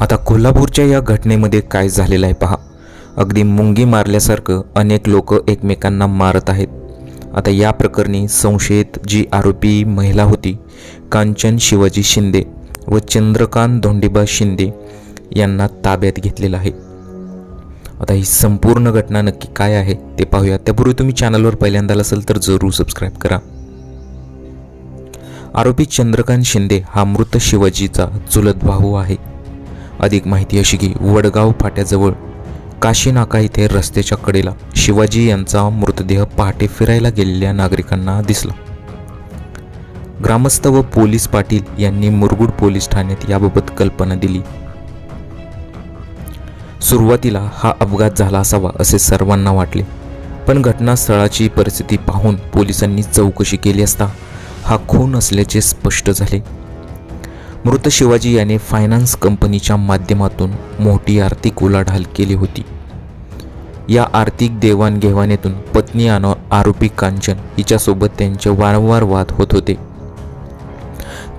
आता कोल्हापूरच्या या घटनेमध्ये काय झालेलं आहे पहा. अगदी मुंगी मारल्यासारखं अनेक लोक एकमेकांना मारत आहेत. आता या प्रकरणी संशयित जी आरोपी महिला होती कांचन शिवाजी शिंदे व चंद्रकांत धोंडीबा शिंदे यांना ताब्यात घेतलेलं आहे. आता ही संपूर्ण घटना नक्की काय आहे ते पाहूया. त्यापूर्वी तुम्ही चॅनलवर पहिल्यांदा असेल तर जरूर सबस्क्राईब करा. आरोपी चंद्रकांत शिंदे हा मृत शिवाजीचा चुलत भाऊ आहे. अधिक माहिती अशी की वडगाव फाट्याजवळ काशीनाका इथे रस्त्याच्या कडेला शिवाजी यांचा मृतदेह पहाटे फिरायला गेलेल्या नागरिकांना दिसला. ग्रामस्थ व पोलीस पाटील यांनी मुरगुड पोलीस ठाण्यात याबाबत कल्पना दिली. सुरुवातीला हा अपघात झाला असावा असे सर्वांना वाटले पण घटनास्थळाची परिस्थिती पाहून पोलिसांनी चौकशी केली असता हा खून असल्याचे स्पष्ट झाले. मृत शिवाजी याने फायनान्स कंपनीच्या माध्यमातून मोठी आर्थिक उलाढाल केली होती. या आर्थिक देवाणघेवाणीतून पत्नी आणि आरोपी कांचन हिच्यासोबत त्यांचे वारंवार वाद होत होते.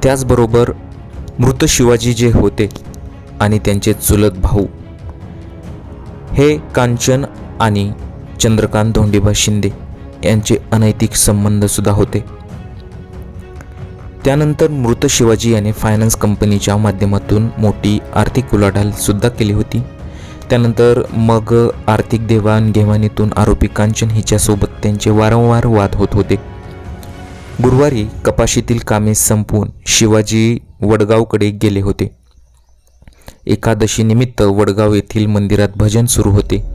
त्याचबरोबर मृत शिवाजी जे होते आणि त्यांचे चुलत भाऊ हे कांचन आणि चंद्रकांत धोंडीबा शिंदे यांचे अनैतिक संबंधसुद्धा होते. त्यानंतर मृत शिवाजी याने फायनान्स कंपनीच्या माध्यमातून मोठी आर्थिक उलाढालसुद्धा केली होती. त्यानंतर मग आर्थिक देवाणघेवाणीतून आरोपी कांचन हिच्यासोबत त्यांचे वारंवार वाद होत होते. गुरुवारी कपाशीतील कामे संपवून शिवाजी वडगावकडे गेले होते. एकादशीनिमित्त वडगाव येथील मंदिरात भजन सुरू होते.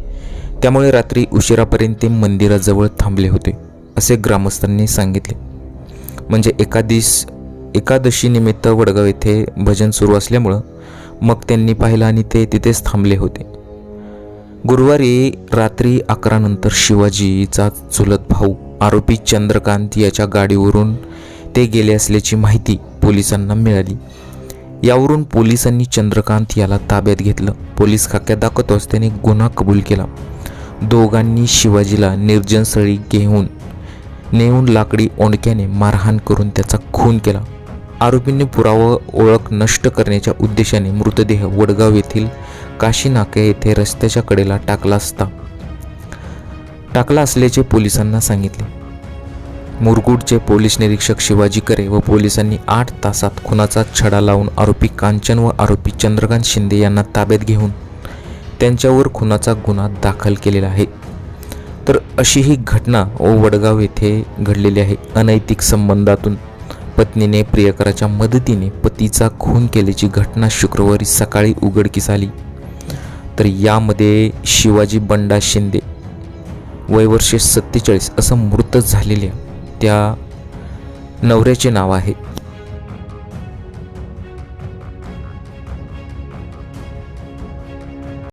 त्यामुळे रात्री उशिरापर्यंत मंदिराजवळ थांबले होते असे ग्रामस्थांनी सांगितले. म्हणजे एकादीस एकादशीनिमित्त वडगाव येथे भजन सुरू असल्यामुळं मग त्यांनी पाहिलं आणि ते तिथेच थांबले होते. गुरुवारी रात्री अकरानंतर शिवाजीचा चुलत भाऊ आरोपी चंद्रकांत याच्या गाडीवरून ते गेले असल्याची माहिती पोलिसांना मिळाली. यावरून पोलिसांनी चंद्रकांत याला ताब्यात घेतलं. पोलीस खाक्यात दाखवतोच त्याने गुन्हा कबूल केला. दोघांनी शिवाजीला निर्जनस्थळी घेऊन नेऊन लाकडी ओंडक्याने मारहाण करून त्याचा खून केला. आरोपींनी पुरावा ओळख नष्ट करण्याच्या उद्देशाने मृतदेह वडगाव येथील काशीनाके येथे रस्त्याच्या कडेला टाकला असता. टाकला असल्याचे पोलिसांना सांगितले. मुरगुडचे पोलीस निरीक्षक शिवाजी करे व पोलिसांनी आठ तासात खुनाचा छडा लावून आरोपी कांचन व आरोपी चंद्रकांत शिंदे यांना ताब्यात घेऊन त्यांच्यावर खुनाचा गुन्हा दाखल केलेला आहे. तर अशी ही घटना वडगाव येथे घडलेली आहे. अनैतिक संबंधातून पत्नीने प्रियकराच्या मदतीने पतीचा खून केल्याची घटना शुक्रवारी सकाळी उघडकीस आली. तर यामध्ये शिवाजी बंडा शिंदे वयवर्षे सत्तेचाळीस असं मृत झालेल्या त्या नवऱ्याचे नाव आहे.